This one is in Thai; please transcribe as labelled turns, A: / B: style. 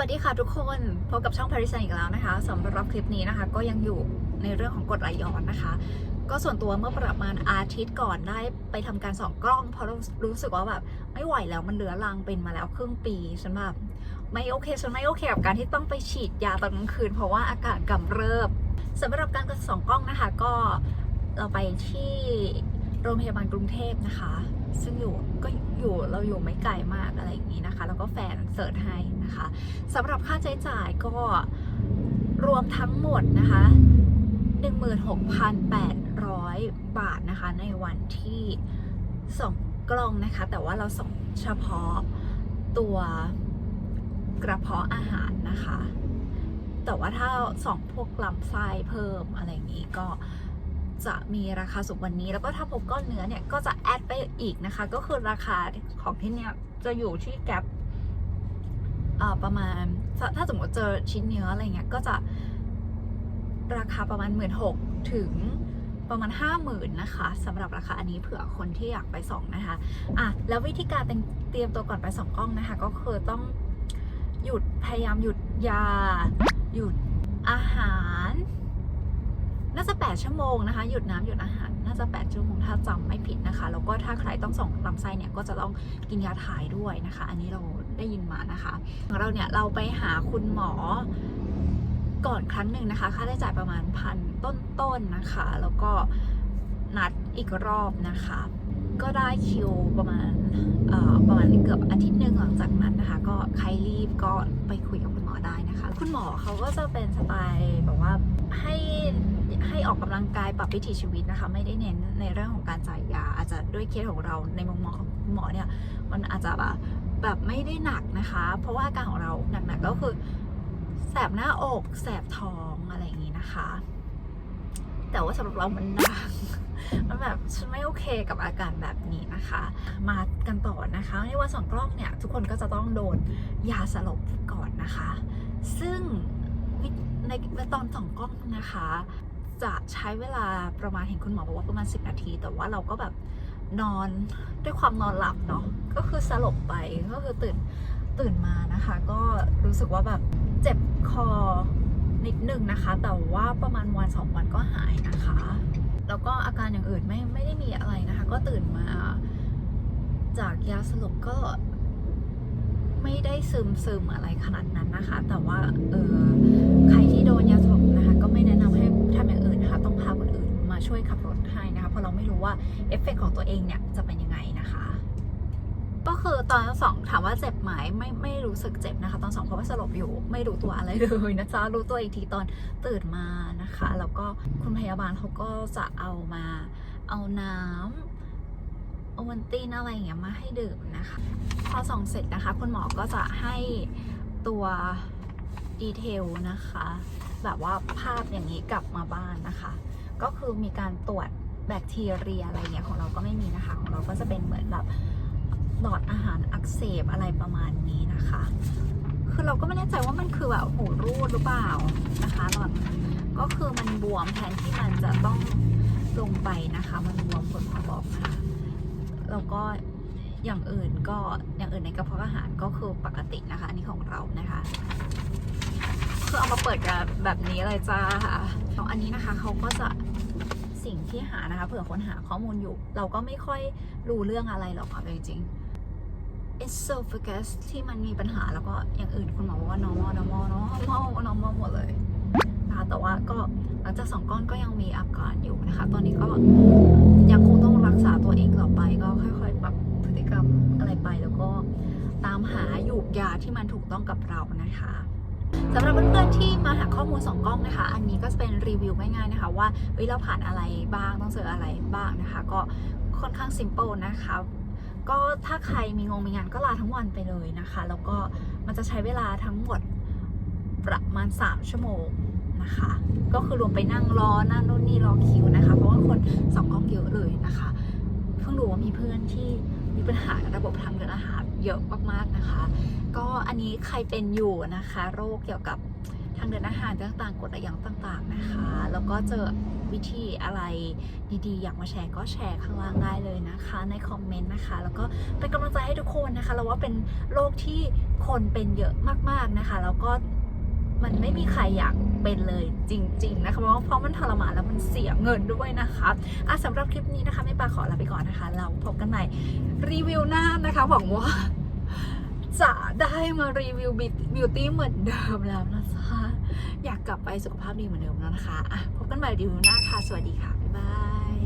A: วัสดีค่ะทุกคนพบกับช่อง Paris อีกแล้วนะคะสำหรับคลิปนี้นะคะ ก็ยังอยู่ในเรื่องของกฎไหลย้อนนะคะ ก็ส่วนตัวเมื่อประมาณอาทิตย์ก่อนได้ไปทำการส่องกล้อง เพราะรู้สึกว่าแบบไม่ไหวแล้วมันเหลือรังเป็นมาแล้วครึ่งปีฉันแบบไม่โอเคฉันไม่โอเคกับการที่ต้องไปฉีดยาตอนกลางคืน เพราะว่าอากาศกำเริบสำหรับการส่องกล้องนะคะ ก็เราไปที่โรงพยาบาลกรุงเทพนะคะ ซึ่งอยู่ก็อยู่เราอยู่ไม่ไกลมากอะไรอย่างนี้นะคะ แล้วก็แฟนเสิร์ชให้นะคะสำหรับค่าใช้จ่ายก็รวมทั้งหมดนะคะ 16,800 บาทนะคะในวันที่ส่งกล้องนะคะ แต่ว่าเราส่งเฉพาะตัวกระเพาะอาหารนะคะ แต่ว่าถ้าส่งพวกลำไส้เพิ่มอะไรอย่างนี้ก็ จะมีราคาสูงวันนี้ แล้วก็ถ้าพบก้อนเนื้อเนี่ยก็จะแอดไปอีกนะคะ ก็คือราคาของที่เนี่ยจะอยู่ที่แกลบประมาณถ้าถ้าสมมติเจอชิ้นเนื้ออะไรเงี้ยก็จะราคาประมาณ 1 6ื่นถึงประมาณ 5 0,000นะคะสำหรับราคาอันนี้เผื่อคนที่อยากไปส่องนะคะอะแล้ววิธีการเตรียมตัวก่อนไปส่องกล้องนะคะ ก็คือต้องหยุดพยายามหยุดยา หยุดอาหาร น่าจะ 8 ชั่วโมงนะคะ หยุดน้ำหยุดอาหาร น่าจะ 8 ชั่วโมงถ้าจำไม่ผิดนะคะ แล้วก็ถ้าใครต้องส่งลำไส้เนี่ย ก็จะต้องกินยาถ่ายด้วยนะคะ อันนี้เราได้ยินมานะคะของเราเนี่ยเราไปหาคุณหมอก่อนครั้งหนึ่งนะคะ ค่าใช้จ่ายประมาณพันต้นๆนะคะ แล้วก็นัดอีกรอบนะคะ ก็ได้คิวประมาณประมาณเกือบอาทิตย์หนึ่งหลังจากนั้นนะคะ ก็ใครรีบก็ไปคุยกับคุณหมอได้นะคะ คุณหมอเขาก็จะเป็นสไตล์แบบว่าให้ ให้ออกกำลังกายปรับวิถีชีวิตนะคะ ไม่ได้เน้นในเรื่องของการจ่ายยา อาจจะด้วยเคสของเราในมุมมองของคุณหมอเนี่ยมันอาจจะแบบแบบไม่ได้หนักนะคะ เพราะว่าอาการของเราหนักๆก็คือแสบหน้าอกแสบท้องอะไรอย่างนี้นะคะ แต่ว่าสำหรับเรามันหนักมันแบบฉันไม่โอเคกับอาการแบบนี้นะคะ มากันต่อนะคะในวันส่องกล้องเนี่ย ทุกคนก็จะต้องโดนยาสลบก่อนนะคะ ซึ่งในในตอนส่องกล้องนะคะ จะใช้เวลาประมาณเห็นคุณหมอบอกว่าประมาณ 10 นาที แต่ว่าเราก็แบบนอนด้วยความนอนหลับเนาะก็คือสลบไปก็คือตื่นตื่นมานะคะ ก็รู้สึกว่าแบบเจ็บคอนิดนึงนะคะ แต่ว่าประมาณวันสองวันก็หายนะคะ แล้วก็อาการอย่างอื่นไม่ไม่ได้มีอะไรนะคะ ก็ตื่นมาจากยาสลบก็ไม่ได้ซึมซึมอะไรขนาดนั้นนะคะ แต่ว่าเออใครที่โดนยาส ขับรถให้นะคะเพราะเราไม่รู้ว่าเอฟเฟกต์ของตัวเองเนี่ยจะเป็นยังไงนะคะ ก็คือตอนสองถามว่าเจ็บไหมไม่ไม่รู้สึกเจ็บนะคะ ตอนสองเพราะว่าสลบอยู่ไม่รู้ตัวอะไรเลยนะจ๊ะรู้ตัวอีกทีตอนตื่นมานะคะ แล้วก็คุณพยาบาลเขาก็จะเอามาเอาน้ำโอวันตินอะไรอย่างเงี้ยมาให้ดื่มนะคะ พอส่องเสร็จนะคะ คุณหมอก็จะให้ตัวดีเทลนะคะ แบบว่าภาพอย่างนี้กลับมาบ้านนะคะ ก็คือมีการตรวจแบคทีเรียอะไรเงี้ยของเราก็ไม่มีนะคะ ของเราก็จะเป็นเหมือนแบบหลอดอาหารอักเสบอะไรประมาณนี้นะคะ คือเราก็ไม่แน่ใจว่ามันคือแบบหูรูดหรือเปล่านะคะหลอดก็คือมันบวมแทนที่มันจะต้องลงไปนะคะ มันบวมผลมาบอกนะคะแล้วก็อย่างอื่นก็อย่างอื่นในกระเพาะอาหารก็คือปกตินะคะ อันนี้ของเรานะคะ คือเอามาเปิดกันแบบนี้เลยจ้าอันนี้นะคะเขาก็จะสิ่งที่หานะคะ เผื่อคนหาข้อมูลอยู่ เราก็ไม่ค่อยรู้เรื่องอะไรหรอกค่ะจริงๆ esophagus ที่มันมีปัญหาแล้วก็อย่างอื่นคุณหมอบอกว่า normal normal normal normal หมดเลยนะคะแต่ว่าก็หลังจากสองก้อนก็ยังมีอาการอยู่นะคะ ตอนนี้ก็ยังคงต้องรักษาตัวเองต่อไปก็ค่อยๆปรับพฤติกรรมอะไรไปแล้วก็ตามหาหยูกยาที่มันถูกต้องกับเรานะคะ สำหรับเพื่อนๆที่มาหาข้อมูลสองกล้องนะคะ อันนี้ก็จะเป็นรีวิวง่ายๆนะคะ ว่าเฮ้ยเราผ่านอะไรบ้างต้องเจออะไรบ้างนะคะ ก็ค่อนข้างซิมเ l ิลนะคะก็ถ้าใครมีงงมีงานก็ลาทั้งวันไปเลยนะคะ แล้วก็มันจะใช้เวลาทั้งหมดประมาณ 3 ชั่วโมงนะคะ ก็คือรวมไปนั่งรอนั่นนู่นนี่รอคิวนะคะ เพราะว่าคนสองกล้องเยอะเลยนะคะ เพิ่งรู้ว่ามีเพื่อนที่มีปัญหาระบบทางเดินอาหารเยอะมากๆนะคะ ก็อันนี้ใครเป็นอยู่นะคะ โรคเกี่ยวกับทางเดินอาหารต่างๆกฎระเบียบต่าง ๆนะคะ แล้วก็เจอวิธีอะไรดีๆ อยากมาแชร์ก็แชร์ข้างล่างได้เลยนะคะ ในคอมเมนต์นะคะ แล้วก็เป็นกำลังใจให้ทุกคนนะคะเราว่าเป็นโรคที่คนเป็นเยอะมากๆนะคะ แล้วก็มันไม่มีใครอยากเป็นเลยจริง ๆ นะคะเพราะว่าเพราะมันทรมานแล้วมันเสียเงินด้วยนะคะอะสำหรับคลิปนี้นะคะไม่ปาขอลาไปก่อนนะคะ เราพบกันใหม่รีวิวหน้านะคะหวังว่า ได้มารีวิวบิวตี้เหมือนเดิมแล้วนะคะอยากกลับไปสุขภาพดีเหมือนเดิมแล้วนะคะอะพบกันใหม่ดีวิวหน้าค่ะ สวัสดีค่ะ บ๊ายบาย